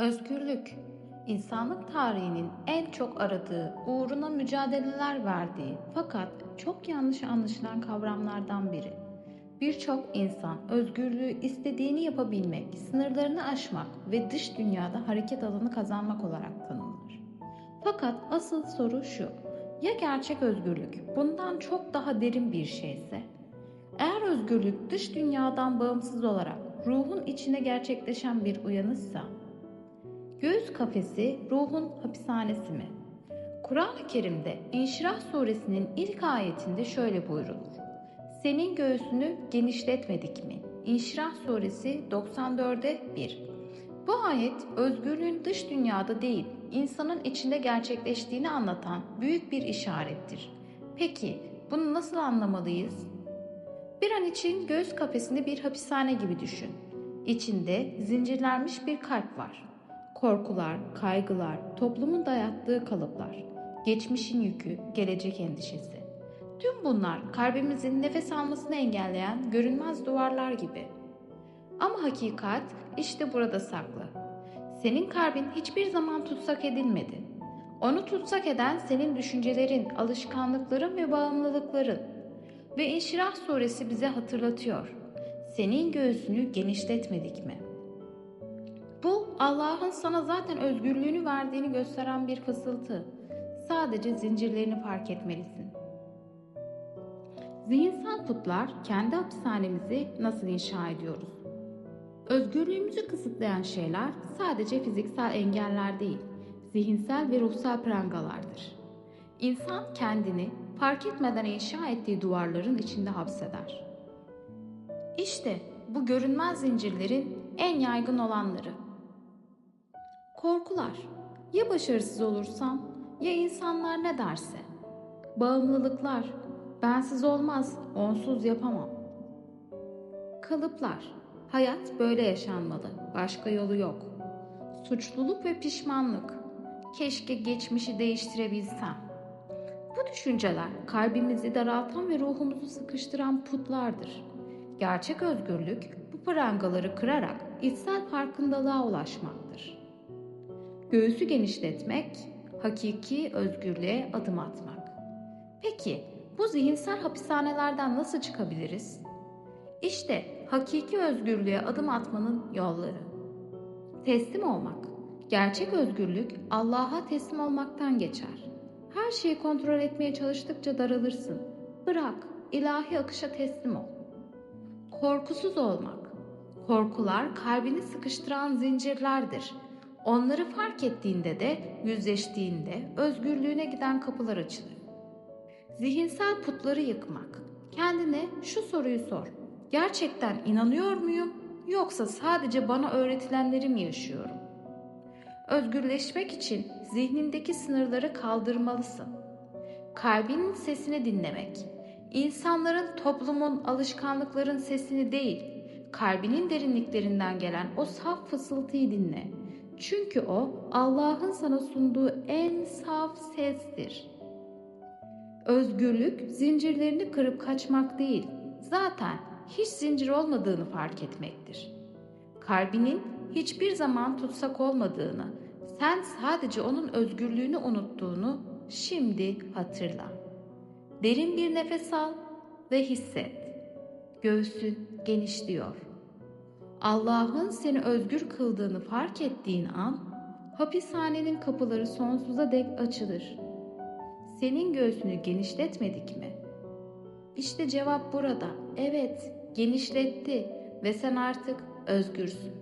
Özgürlük, insanlık tarihinin en çok aradığı, uğruna mücadeleler verdiği fakat çok yanlış anlaşılan kavramlardan biri. Birçok insan özgürlüğü istediğini yapabilmek, sınırlarını aşmak ve dış dünyada hareket alanı kazanmak olarak tanımlar. Fakat asıl soru şu. Ya gerçek özgürlük bundan çok daha derin bir şeyse? Eğer özgürlük dış dünyadan bağımsız olarak ruhun içine gerçekleşen bir uyanışsa, Göğüs kafesi ruhun hapishanesi mi? Kur'an-ı Kerim'de İnşirah suresinin ilk ayetinde şöyle buyrulur. Senin göğsünü genişletmedik mi? İnşirah suresi 94'e 1. Bu ayet özgürlüğün dış dünyada değil, insanın içinde gerçekleştiğini anlatan büyük bir işarettir. Peki bunu nasıl anlamalıyız? Bir an için göğüs kafesini bir hapishane gibi düşün. İçinde zincirlenmiş bir kalp var. Korkular, kaygılar, toplumun dayattığı kalıplar, geçmişin yükü, gelecek endişesi. Tüm bunlar kalbimizin nefes almasını engelleyen görünmez duvarlar gibi. Ama hakikat işte burada saklı. Senin kalbin hiçbir zaman tutsak edilmedi. Onu tutsak eden senin düşüncelerin, alışkanlıkların ve bağımlılıkların. Ve İnşirah suresi bize hatırlatıyor. Senin göğsünü genişletmedik mi?'' Allah'ın sana zaten özgürlüğünü verdiğini gösteren bir fısıltı. Sadece zincirlerini fark etmelisin. Zihinsel putlar kendi hapishanemizi nasıl inşa ediyoruz? Özgürlüğümüzü kısıtlayan şeyler sadece fiziksel engeller değil, zihinsel ve ruhsal prangalardır. İnsan kendini fark etmeden inşa ettiği duvarların içinde hapseder. İşte bu görünmez zincirlerin en yaygın olanları. Korkular. Ya başarısız olursam? Ya insanlar ne derse? Bağımlılıklar. Bensiz olmaz, onsuz yapamam. Kalıplar. Hayat böyle yaşanmalı. Başka yolu yok. Suçluluk ve pişmanlık. Keşke geçmişi değiştirebilsem. Bu düşünceler kalbimizi daraltan ve ruhumuzu sıkıştıran putlardır. Gerçek özgürlük bu prangaları kırarak içsel farkındalığa ulaşmaktır. Göğsü genişletmek, hakiki özgürlüğe adım atmak. Peki bu zihinsel hapishanelerden nasıl çıkabiliriz? İşte hakiki özgürlüğe adım atmanın yolları. Teslim olmak. Gerçek özgürlük Allah'a teslim olmaktan geçer. Her şeyi kontrol etmeye çalıştıkça daralırsın. Bırak, ilahi akışa teslim ol. Korkusuz olmak. Korkular kalbini sıkıştıran zincirlerdir. Onları fark ettiğinde de, yüzleştiğinde özgürlüğüne giden kapılar açılır. Zihinsel putları yıkmak. Kendine şu soruyu sor. Gerçekten inanıyor muyum yoksa sadece bana öğretilenleri mi yaşıyorum? Özgürleşmek için zihnindeki sınırları kaldırmalısın. Kalbinin sesini dinlemek. İnsanların, toplumun, alışkanlıkların sesini değil, kalbinin derinliklerinden gelen o saf fısıltıyı dinle. Çünkü o Allah'ın sana sunduğu en saf sestir. Özgürlük zincirlerini kırıp kaçmak değil, zaten hiç zincir olmadığını fark etmektir. Kalbinin hiçbir zaman tutsak olmadığını, sen sadece onun özgürlüğünü unuttuğunu şimdi hatırla. Derin bir nefes al ve hisset. Göğsün genişliyor. Allah'ın seni özgür kıldığını fark ettiğin an hapishanenin kapıları sonsuza dek açılır. Senin göğsünü genişletmedik mi? İşte cevap burada. Evet, genişletti ve sen artık özgürsün.